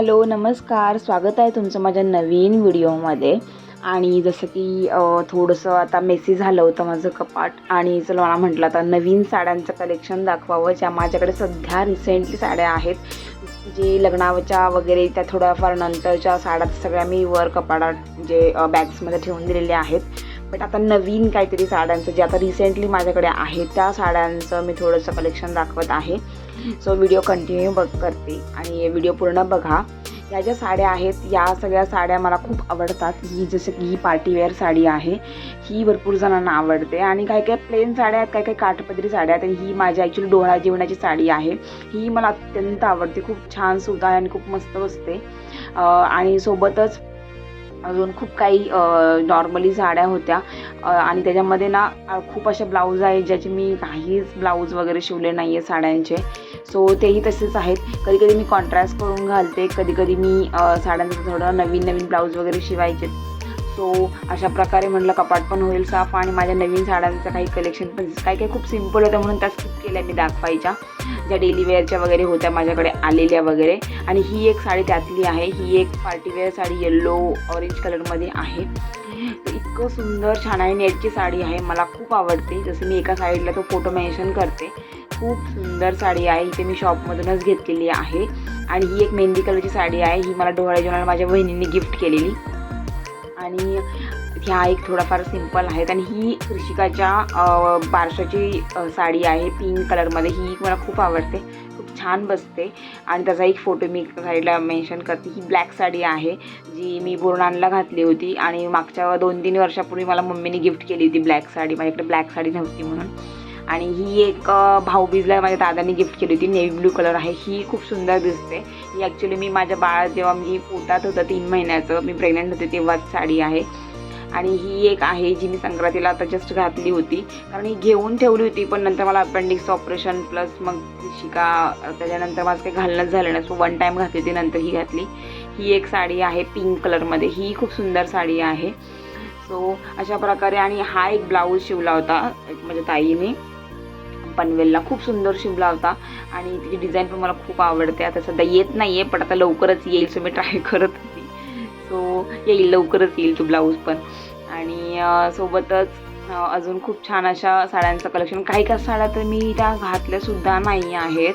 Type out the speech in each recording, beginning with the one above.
Hello नमस्कार. स्वागत आहे तुमचं माझ्या नवीन व्हिडिओमध्ये. आणि जसं की थोडंसं आता मेसी झालं होतं माझं कपाट. आणि चला मला म्हटलं आता नवीन साड्यांचं कलेक्शन दाखवावं ज्या माझ्याकडे सध्या रिसेंटली साड्या आहेत. जे लग्नाच्या वगैरे त्या थोड्याफार नंतरच्या साड्या सगळ्या मी वर कपाटात जे बॅग्समध्ये ठेवून दिलेल्या आहेत. बट आता नवीन काहीतरी साड्यांचं जे आता रिसेंटली माझ्याकडे आहे त्या साड्यांचं मी थोडंसं कलेक्शन दाखवत आहे. सो व्हिडिओ कंटिन्यू बघ करते. आणि व्हिडिओ पूर्ण बघा. या ज्या साड्या आहेत या सगळ्या साड्या मला खूप आवडतात. ही जसं की ही पार्टीवेअर साडी आहे ही भरपूर जणांना आवडते. आणि काही काही प्लेन साड्या आहेत काही काही काठपदरी साड्या आहेत. ही माझ्या ॲक्च्युली डोळा जेवणाची साडी आहे. ही मला अत्यंत आवडते. खूप छान सुद्धा आहे आणि खूप मस्त बसते. आणि सोबतच अजून खूप काही नॉर्मली साड्या होत्या. आणि त्याच्यामध्ये ना खूप अशा ब्लाऊज आहेत ज्याचे मी काहीच ब्लाऊज वगैरे शिवले नाही आहे साड्यांचे. सो तेही तसेच आहेत. कधी कधी मी कॉन्ट्रास्ट करून घालते. कधी कधी मी साड्यांचं थोडं नवीन नवीन ब्लाऊज वगैरे शिवायचे. सो अशा प्रकारे म्हटलं कपाट पण होईल साफ आणि माझ्या नवीन साड्यांचं काही कलेक्शन पण काही काही खूप सिंपल होतं म्हणून त्या स्किप केल्या मी दाखवायच्या. ज्या डेली वेअरच्या वगैरे होत्या माझ्याकडे आलेल्या वगैरे. आणि ही एक साडी त्यातली आहे. ही एक पार्टीवेअर साडी येल्लो ऑरेंज कलरमध्ये आहे. तर इतकं सुंदर छान आहे नेटची साडी आहे. मला खूप आवडते. जसं मी एका साईडला तो फोटो मेन्शन करते. खूप सुंदर साडी आहे. इथे मी शॉपमधूनच घेतलेली आहे. आणि ही एक मेहंदी कलरची साडी आहे. ही मला डोळ्या जेवणाला माझ्या बहिणींनी गिफ्ट केलेली. आणि ह्या एक थोडाफार सिंपल आहेत. आणि ही कृषिकाच्या बारशाची साडी आहे पिंक कलरमध्ये. ही मला खूप आवडते. खूप छान बसते. आणि त्याचा एक फोटो मी साईडला मेन्शन करते. ही ब्लॅक साडी आहे जी मी बोरणानला घातली होती. आणि मागच्या दोन तीन वर्षापूर्वी मला मम्मीने गिफ्ट केली होती ब्लॅक साडी. माझ्याकडे ब्लॅक साडी नव्हती म्हणून. आणि ही एक भाऊबीजला माझ्या दादाने गिफ्ट केली होती. नेव्ही ब्लू कलर आहे. ही खूप सुंदर दिसते. ही ॲक्च्युली मी माझ्या बाळ जेव्हा मी पोटात होतं तीन महिन्याचं मी प्रेग्नंट होते तेव्हाच साडी आहे. आणि ही एक आहे जी मी संक्रांतीला आता जस्ट घातली होती. कारण ही घेऊन ठेवली होती पण नंतर मला अपेंडिक्स ऑपरेशन प्लस मग शिका त्याच्यानंतर माझं काही घालणंच झालं नाही. सो वन टाईम घातली होती नंतर ही घातली. ही एक साडी आहे पिंक कलरमध्ये ही खूप सुंदर साडी आहे. सो अशा प्रकारे आणि हा एक ब्लाऊज शिवला होता एक माझ्या ताईने. पनवेलला. खूप सुंदर शिवला होता. आणि तिची डिझाईन पण मला खूप आवडते. आता सध्या येत नाही आहे पण आता लवकरच येईल. सो मी ट्राय करत होती. सो येईल लवकरच येईल तो ब्लाऊज पण. आणि सोबतच अजून खूप छान अशा साड्यांचं कलेक्शन काही काही साड्या तर मी त्या घातल्यासुद्धा नाही आहेत.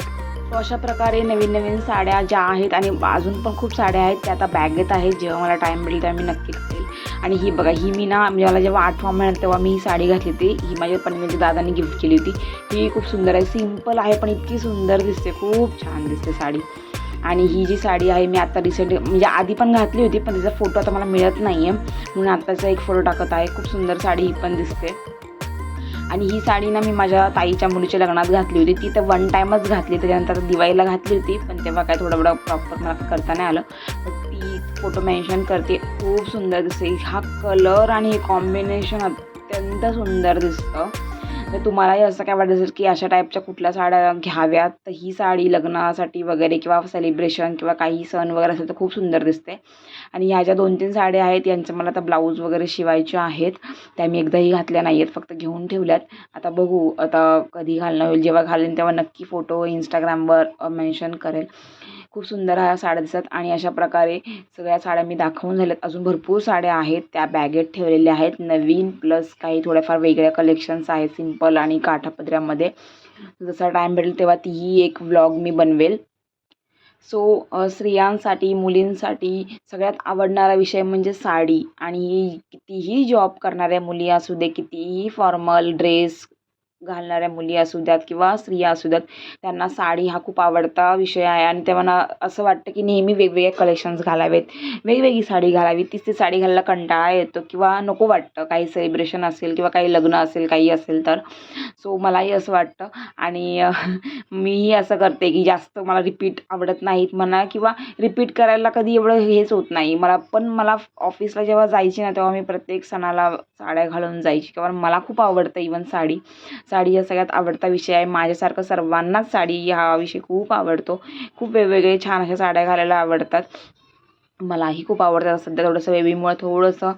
सो अशा प्रकारे नवीन नवीन साड्या ज्या आहेत आणि अजून पण खूप साड्या आहेत त्या आता बॅगेत आहेत. जेव्हा मला टाईम मिळेल तेव्हा मी नक्की आणि ही बघा ही मी ना म्हणजे मला जेव्हा आठवा महिन्यात तेव्हा मी ही साडी घातली होती. ही माझ्या पनवेलच्या दादाने गिफ्ट केली होती. ही खूप सुंदर आहे सिंपल आहे पण इतकी सुंदर दिसते खूप छान दिसते साडी. आणि ही जी साडी आहे मी आता रिसेंट म्हणजे आधी पण घातली होती पण तिचा फोटो आता मला मिळत नाही आहे म्हणून आत्ताचा एक फोटो टाकत आहे. खूप सुंदर साडी ही पण दिसते. आणि ही साडी ना मी माझ्या ताईच्या मुलीच्या लग्नात घातली होती. ती तर वन टाईमच घातली त्याच्यानंतर दिवाळीला घातली होती पण तेव्हा काय थोडं थोडं प्रॉपर मला करता नाही आलं. फोटो मेन्शन करते. खूप सुंदर दिसते. हा कलर आणि हे कॉम्बिनेशन अत्यंत सुंदर दिसतं. तर तुम्हालाही असं काय वाटत असेल की अशा टाईपच्या कुठल्या साड्या घ्याव्यात? तर ही साडी लग्नासाठी वगैरे किंवा सेलिब्रेशन किंवा काही सण वगैरे असेल तर खूप सुंदर दिसते. आणि ह्या ज्या दोन तीन साड्या आहेत यांचं मला आता ब्लाऊज वगैरे शिवायचे आहेत. त्या मी एकदाही घातल्या नाही आहेत फक्त घेऊन ठेवल्यात. आता बघू आता कधी घालणं होईल जेव्हा घालेन तेव्हा नक्की फोटो इंस्टाग्रामवर मेन्शन करेल. खूप सुंदर ह्या साड्या दिसतात आणि अशा प्रकारे सगळ्या साड्या मी दाखवून झाल्यात अजून भरपूर साड्या आहेत त्या बॅगेत ठेवलेल्या आहेत. नवीन प्लस काही थोड्याफार वेगळ्या कलेक्शन्स आहेत सिंपल आणि काठापदऱ्यामध्ये जसा टाईम भेटेल तेव्हा तीही एक व्लॉग मी बनवेल. सो स्त्रियांसाठी मुलींसाठी सगळ्यात आवडणारा विषय म्हणजे साडी. आणि कितीही जॉब करणाऱ्या मुली असू दे कितीही फॉर्मल ड्रेस घालणाऱ्या मुली असू द्यात किंवा स्त्रिया असू द्यात त्यांना साडी हा खूप आवडता विषय आहे. आणि तेव्हा असं वाटतं की नेहमी वेगवेगळे कलेक्शन्स घालावेत. वेगवेगळी साडी घालावी तीच ती साडी घालायला कंटाळा येतो किंवा नको वाटतं. काही सेलिब्रेशन असेल किंवा काही लग्न असेल काही असेल तर. सो मलाही असं वाटतं. आणि मीही असं करते की जास्त मला रिपीट आवडत नाहीत म्हणा किंवा रिपीट करायला कधी एवढं हेच होत नाही. मला पण मला ऑफिसला जेव्हा जायची ना तेव्हा मी प्रत्येक सणाला साड्या घालून जायची. किंवा मला खूप आवडतं इवन साडी. साडी हा सगळ्यात आवडता विषय आहे. माझ्यासारखं सर्वांनाच साडी हा विषय खूप आवडतो. खूप वेगवेगळे छान अशा साड्या घालायला आवडतात. मलाही खूप आवडतात. सध्या थोडंसं बेबीमुळं थोडंसं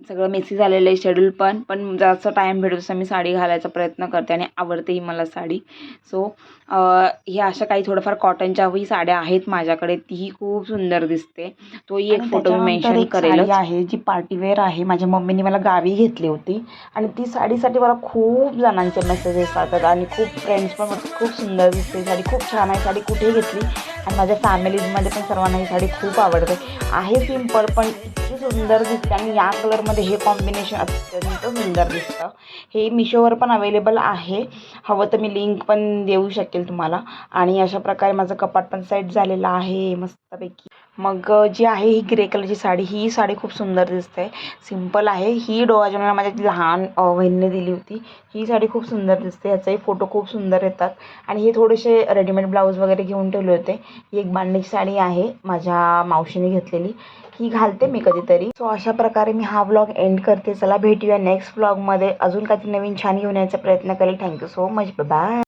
सगळं मेसी झालेलं आहे शेड्यूल पण पण जसं टाईम भेटतो तसं मी साडी घालायचा प्रयत्न करते आणि आवडतेही मला साडी. सो ह्या अशा काही थोडंफार कॉटनच्याही साड्या आहेत माझ्याकडे तीही खूप सुंदर दिसते. तोही एक फोटो मी मेन्शन करेल आहे जी पार्टीवेअर आहे माझ्या मम्मीने मला गावी घेतली होती. आणि ती साडीसाठी मला खूप जणांचे मेसेजेस येतात आणि खूप फ्रेंड्स पण खूप सुंदर दिसते साडी खूप छान आहे साडी कुठे घेतली? आणि माझ्या फॅमिलीजमध्ये पण सर्वांना ही साडी खूप आवडते. आहे सिंपल पण इतकी सुंदर दिसते आणि या कलरमध्ये हे कॉम्बिनेशन अत्यंत सुंदर दिसतं. हे मिशोवर पण अवेलेबल आहे. हवं तर मी लिंक पण देऊ शकेल तुम्हाला. आणि अशा प्रकारे माझं कपाट पण सेट झालेलं आहे. मस्तपैकी. मग जी आहे ही ग्रे कलरची साडी ही साडी खूप सुंदर दिसते. सिंपल आहे. ही डोळा माझ्या लहान बहिणीने दिली होती. ही साडी खूप सुंदर दिसते. याचाही फोटो खूप सुंदर येतात. आणि हे थोडेसे रेडीमेड ब्लाऊज वगैरे घेऊन ठेवले होते. ही एक बांधणीची साडी आहे. माझ्या मावशीने घेतलेली. ही घालते मी कधीतरी. सो अशा प्रकारे मी हा ब्लॉग एंड करते. चला भेटूया नेक्स्ट ब्लॉगमध्ये अजून काहीतरी नवीन छान घेऊन यायचा प्रयत्न करेल. Thank you so much bye